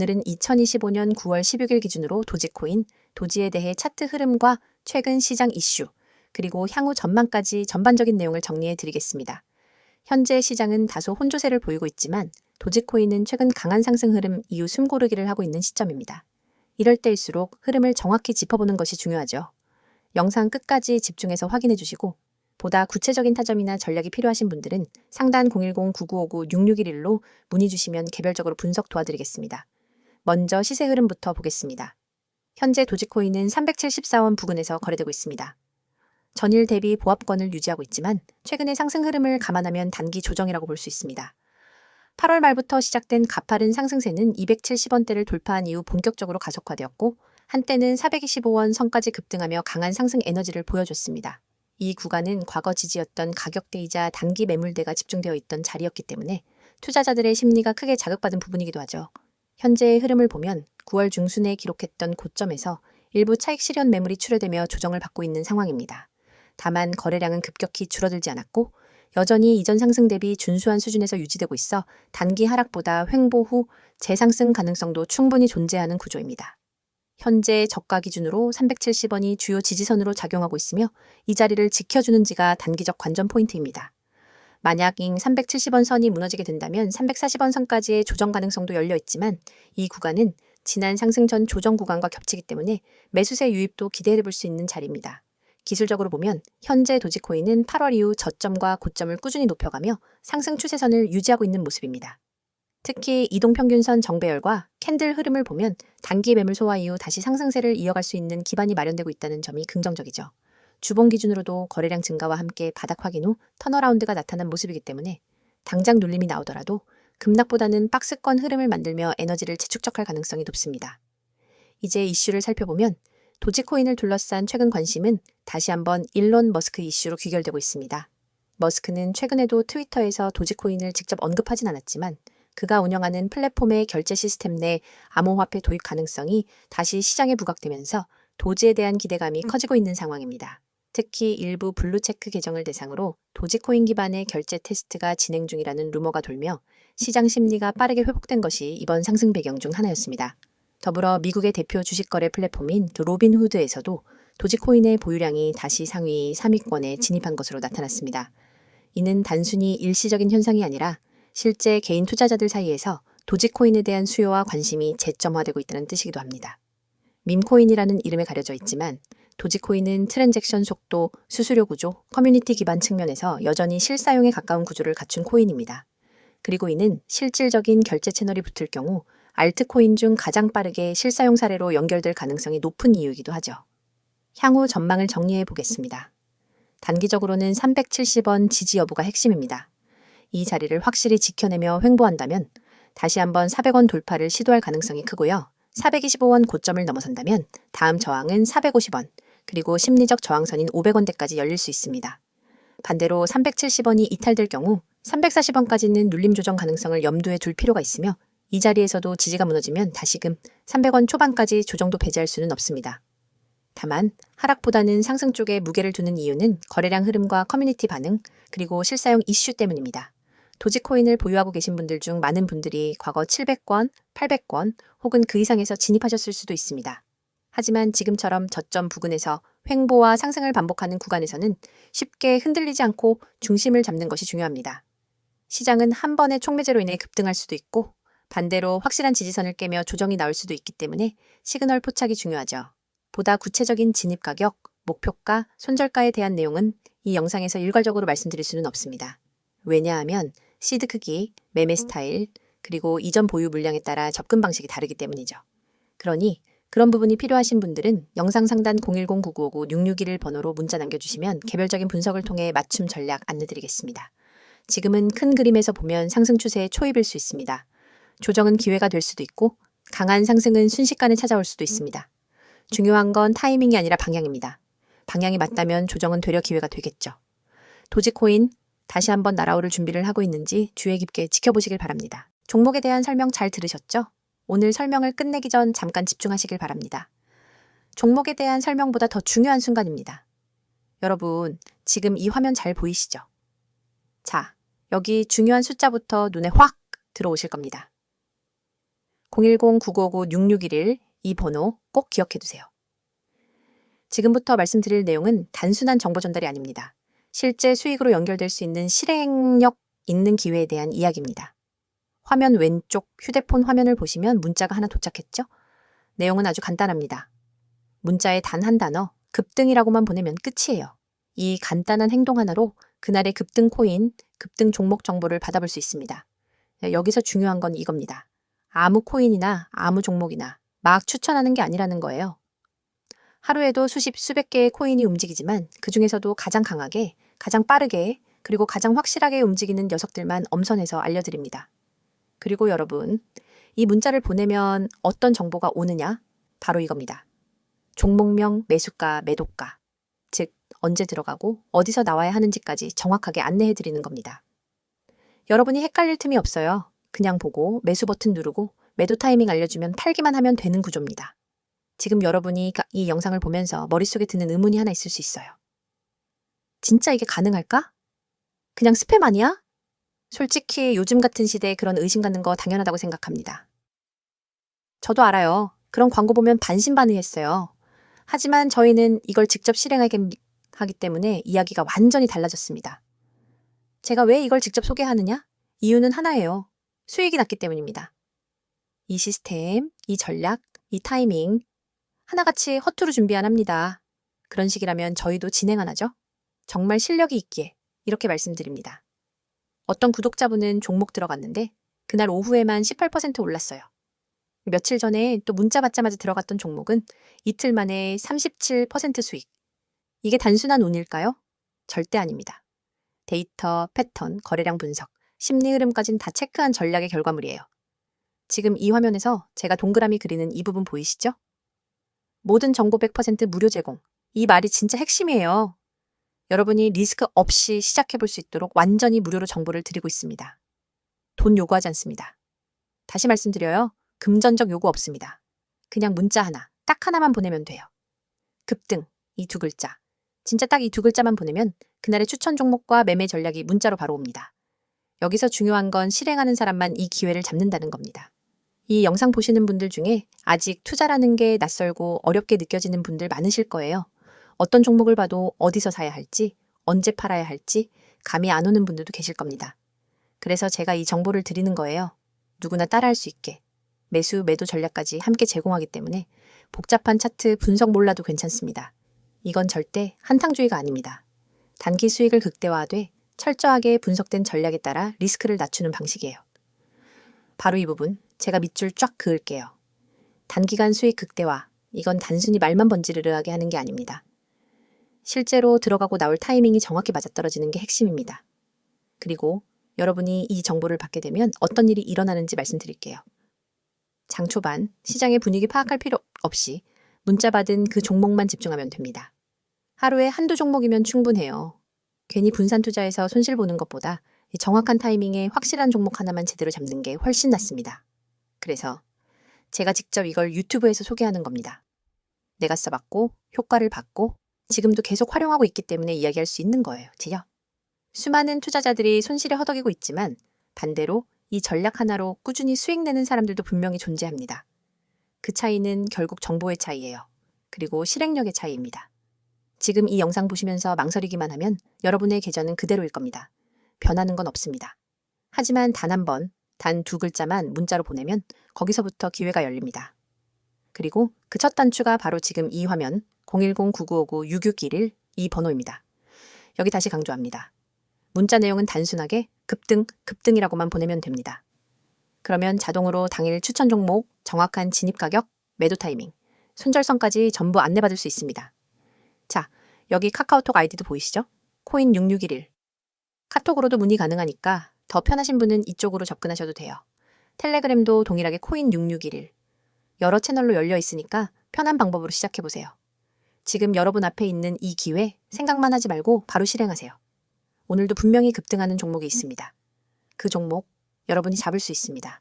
오늘은 2025년 9월 16일 기준으로 도지코인, 도지에 대해 차트 흐름과 최근 시장 이슈, 그리고 향후 전망까지 전반적인 내용을 정리해 드리겠습니다. 현재 시장은 다소 혼조세를 보이고 있지만 도지코인은 최근 강한 상승 흐름 이후 숨고르기를 하고 있는 시점입니다. 이럴 때일수록 흐름을 정확히 짚어보는 것이 중요하죠. 영상 끝까지 집중해서 확인해 주시고 보다 구체적인 타점이나 전략이 필요하신 분들은 상단 010-9959-6611로 문의 주시면 개별적으로 분석 도와드리겠습니다. 먼저 시세 흐름부터 보겠습니다. 현재 도지코인은 374원 부근에서 거래되고 있습니다. 전일 대비 보합권을 유지하고 있지만 최근의 상승 흐름을 감안하면 단기 조정이라고 볼 수 있습니다. 8월 말부터 시작된 가파른 상승세는 270원대를 돌파한 이후 본격적으로 가속화되었고 한때는 425원 선까지 급등하며 강한 상승 에너지를 보여줬습니다. 이 구간은 과거 지지였던 가격대이자 단기 매물대가 집중되어 있던 자리였기 때문에 투자자들의 심리가 크게 자극받은 부분이기도 하죠. 현재의 흐름을 보면 9월 중순에 기록했던 고점에서 일부 차익 실현 매물이 출회되며 조정을 받고 있는 상황입니다. 다만 거래량은 급격히 줄어들지 않았고 여전히 이전 상승 대비 준수한 수준에서 유지되고 있어 단기 하락보다 횡보 후 재상승 가능성도 충분히 존재하는 구조입니다. 현재 저가 기준으로 370원이 주요 지지선으로 작용하고 있으며 이 자리를 지켜주는지가 단기적 관전 포인트입니다. 만약 잉 370원 선이 무너지게 된다면 340원 선까지의 조정 가능성도 열려 있지만 이 구간은 지난 상승 전 조정 구간과 겹치기 때문에 매수세 유입도 기대해 볼 수 있는 자리입니다. 기술적으로 보면 현재 도지코인은 8월 이후 저점과 고점을 꾸준히 높여가며 상승 추세선을 유지하고 있는 모습입니다. 특히 이동평균선 정배열과 캔들 흐름을 보면 단기 매물 소화 이후 다시 상승세를 이어갈 수 있는 기반이 마련되고 있다는 점이 긍정적이죠. 주봉 기준으로도 거래량 증가와 함께 바닥 확인 후 턴어라운드가 나타난 모습이기 때문에 당장 눌림이 나오더라도 급락보다는 박스권 흐름을 만들며 에너지를 재축적할 가능성이 높습니다. 이제 이슈를 살펴보면 도지코인을 둘러싼 최근 관심은 다시 한번 일론 머스크 이슈로 귀결되고 있습니다. 머스크는 최근에도 트위터에서 도지코인을 직접 언급하진 않았지만 그가 운영하는 플랫폼의 결제 시스템 내 암호화폐 도입 가능성이 다시 시장에 부각되면서 도지에 대한 기대감이 커지고 있는 상황입니다. 특히 일부 블루체크 계정을 대상으로 도지코인 기반의 결제 테스트가 진행 중이라는 루머가 돌며 시장 심리가 빠르게 회복된 것이 이번 상승 배경 중 하나였습니다. 더불어 미국의 대표 주식거래 플랫폼인 로빈후드에서도 도지코인의 보유량이 다시 상위 3위권에 진입한 것으로 나타났습니다. 이는 단순히 일시적인 현상이 아니라 실제 개인 투자자들 사이에서 도지코인에 대한 수요와 관심이 재점화되고 있다는 뜻이기도 합니다. 밈코인이라는 이름에 가려져 있지만 도지코인은 트랜잭션 속도, 수수료 구조, 커뮤니티 기반 측면에서 여전히 실사용에 가까운 구조를 갖춘 코인입니다. 그리고 이는 실질적인 결제 채널이 붙을 경우 알트코인 중 가장 빠르게 실사용 사례로 연결될 가능성이 높은 이유이기도 하죠. 향후 전망을 정리해 보겠습니다. 단기적으로는 370원 지지 여부가 핵심입니다. 이 자리를 확실히 지켜내며 횡보한다면 다시 한번 400원 돌파를 시도할 가능성이 크고요. 425원 고점을 넘어선다면 다음 저항은 450원, 그리고 심리적 저항선인 500원대까지 열릴 수 있습니다. 반대로 370원이 이탈될 경우 340원까지는 눌림 조정 가능성을 염두에 둘 필요가 있으며 이 자리에서도 지지가 무너지면 다시금 300원 초반까지 조정도 배제할 수는 없습니다. 다만 하락보다는 상승 쪽에 무게를 두는 이유는 거래량 흐름과 커뮤니티 반응, 그리고 실사용 이슈 때문입니다. 도지코인을 보유하고 계신 분들 중 많은 분들이 과거 700권, 800권 혹은 그 이상에서 진입하셨을 수도 있습니다. 하지만 지금처럼 저점 부근에서 횡보와 상승을 반복하는 구간에서는 쉽게 흔들리지 않고 중심을 잡는 것이 중요합니다. 시장은 한 번의 촉매제로 인해 급등할 수도 있고 반대로 확실한 지지선을 깨며 조정이 나올 수도 있기 때문에 시그널 포착이 중요하죠. 보다 구체적인 진입 가격, 목표가, 손절가에 대한 내용은 이 영상에서 일괄적으로 말씀드릴 수는 없습니다. 왜냐하면 시드 크기, 매매 스타일, 그리고 이전 보유 물량에 따라 접근 방식이 다르기 때문이죠. 그러니 그런 부분이 필요하신 분들은 영상 상단 010-9959-661 번호로 문자 남겨주시면 개별적인 분석을 통해 맞춤 전략 안내드리겠습니다. 지금은 큰 그림에서 보면 상승 추세의 초입일 수 있습니다. 조정은 기회가 될 수도 있고 강한 상승은 순식간에 찾아올 수도 있습니다. 중요한 건 타이밍이 아니라 방향입니다. 방향이 맞다면 조정은 되려 기회가 되겠죠. 도지코인 다시 한번 날아오를 준비를 하고 있는지 주의 깊게 지켜보시길 바랍니다. 종목에 대한 설명 잘 들으셨죠? 오늘 설명을 끝내기 전 잠깐 집중하시길 바랍니다. 종목에 대한 설명보다 더 중요한 순간입니다. 여러분, 지금 이 화면 잘 보이시죠? 자, 여기 중요한 숫자부터 눈에 확 들어오실 겁니다. 010-9959-6611 이 번호 꼭 기억해 두세요. 지금부터 말씀드릴 내용은 단순한 정보 전달이 아닙니다. 실제 수익으로 연결될 수 있는 실행력 있는 기회에 대한 이야기입니다. 화면 왼쪽 휴대폰 화면을 보시면 문자가 하나 도착했죠? 내용은 아주 간단합니다. 문자에 단 한 단어, 급등이라고만 보내면 끝이에요. 이 간단한 행동 하나로 그날의 급등 코인, 급등 종목 정보를 받아볼 수 있습니다. 여기서 중요한 건 이겁니다. 아무 코인이나 아무 종목이나 막 추천하는 게 아니라는 거예요. 하루에도 수십, 수백 개의 코인이 움직이지만 그 중에서도 가장 강하게, 가장 빠르게, 그리고 가장 확실하게 움직이는 녀석들만 엄선해서 알려드립니다. 그리고 여러분, 이 문자를 보내면 어떤 정보가 오느냐? 바로 이겁니다. 종목명, 매수가, 매도가. 즉, 언제 들어가고 어디서 나와야 하는지까지 정확하게 안내해 드리는 겁니다. 여러분이 헷갈릴 틈이 없어요. 그냥 보고 매수 버튼 누르고 매도 타이밍 알려주면 팔기만 하면 되는 구조입니다. 지금 여러분이 가- 이 영상을 보면서 머릿속에 드는 의문이 하나 있을 수 있어요. 진짜 이게 가능할까? 그냥 스팸 아니야? 솔직히 요즘 같은 시대에 그런 의심 갖는 거 당연하다고 생각합니다. 저도 알아요. 그런 광고 보면 반신반의했어요. 하지만 저희는 이걸 직접 실행하기 하기 때문에 이야기가 완전히 달라졌습니다. 제가 왜 이걸 직접 소개하느냐? 이유는 하나예요. 수익이 났기 때문입니다. 이 시스템, 이 전략, 이 타이밍, 하나같이 허투루 준비 안 합니다. 그런 식이라면 저희도 진행 안 하죠? 정말 실력이 있기에 이렇게 말씀드립니다. 어떤 구독자분은 종목 들어갔는데 그날 오후에만 18% 올랐어요. 며칠 전에 또 문자 받자마자 들어갔던 종목은 이틀 만에 37% 수익. 이게 단순한 운일까요? 절대 아닙니다. 데이터, 패턴, 거래량 분석, 심리 흐름까진 다 체크한 전략의 결과물이에요. 지금 이 화면에서 제가 동그라미 그리는 이 부분 보이시죠? 모든 정보 100% 무료 제공. 이 말이 진짜 핵심이에요. 여러분이 리스크 없이 시작해 볼 수 있도록 완전히 무료로 정보를 드리고 있습니다. 돈 요구하지 않습니다. 다시 말씀드려요. 금전적 요구 없습니다. 그냥 문자 하나, 딱 하나만 보내면 돼요. 급등, 이 두 글자. 진짜 딱 이 두 글자만 보내면 그날의 추천 종목과 매매 전략이 문자로 바로 옵니다. 여기서 중요한 건 실행하는 사람만 이 기회를 잡는다는 겁니다. 이 영상 보시는 분들 중에 아직 투자라는 게 낯설고 어렵게 느껴지는 분들 많으실 거예요. 어떤 종목을 봐도 어디서 사야 할지, 언제 팔아야 할지 감이 안 오는 분들도 계실 겁니다. 그래서 제가 이 정보를 드리는 거예요. 누구나 따라할 수 있게. 매수, 매도 전략까지 함께 제공하기 때문에 복잡한 차트 분석 몰라도 괜찮습니다. 이건 절대 한탕주의가 아닙니다. 단기 수익을 극대화하되 철저하게 분석된 전략에 따라 리스크를 낮추는 방식이에요. 바로 이 부분 제가 밑줄 쫙 그을게요. 단기간 수익 극대화. 이건 단순히 말만 번지르르하게 하는 게 아닙니다. 실제로 들어가고 나올 타이밍이 정확히 맞아떨어지는 게 핵심입니다. 그리고 여러분이 이 정보를 받게 되면 어떤 일이 일어나는지 말씀드릴게요. 장 초반 시장의 분위기 파악할 필요 없이 문자 받은 그 종목만 집중하면 됩니다. 하루에 한두 종목이면 충분해요. 괜히 분산 투자해서 손실 보는 것보다 이 정확한 타이밍에 확실한 종목 하나만 제대로 잡는 게 훨씬 낫습니다. 그래서 제가 직접 이걸 유튜브에서 소개하는 겁니다. 내가 써봤고 효과를 봤고 지금도 계속 활용하고 있기 때문에 이야기할 수 있는 거예요. 지요. 수많은 투자자들이 손실에 허덕이고 있지만 반대로 이 전략 하나로 꾸준히 수익 내는 사람들도 분명히 존재합니다. 그 차이는 결국 정보의 차이예요. 그리고 실행력의 차이입니다. 지금 이 영상 보시면서 망설이기만 하면 여러분의 계좌는 그대로일 겁니다. 변하는 건 없습니다. 하지만 단 한 번, 단 두 글자만 문자로 보내면 거기서부터 기회가 열립니다. 그리고 그 첫 단추가 바로 지금 이 화면 010-9959-6611 이 번호입니다. 여기 다시 강조합니다. 문자 내용은 단순하게 급등, 급등이라고만 보내면 됩니다. 그러면 자동으로 당일 추천 종목, 정확한 진입 가격, 매도 타이밍, 손절선까지 전부 안내받을 수 있습니다. 자, 여기 카카오톡 아이디도 보이시죠? 코인 6611. 카톡으로도 문의 가능하니까 더 편하신 분은 이쪽으로 접근하셔도 돼요. 텔레그램도 동일하게 코인 6611. 여러 채널로 열려 있으니까 편한 방법으로 시작해 보세요. 지금 여러분 앞에 있는 이 기회 생각만 하지 말고 바로 실행하세요. 오늘도 분명히 급등하는 종목이 있습니다. 그 종목 여러분이 잡을 수 있습니다.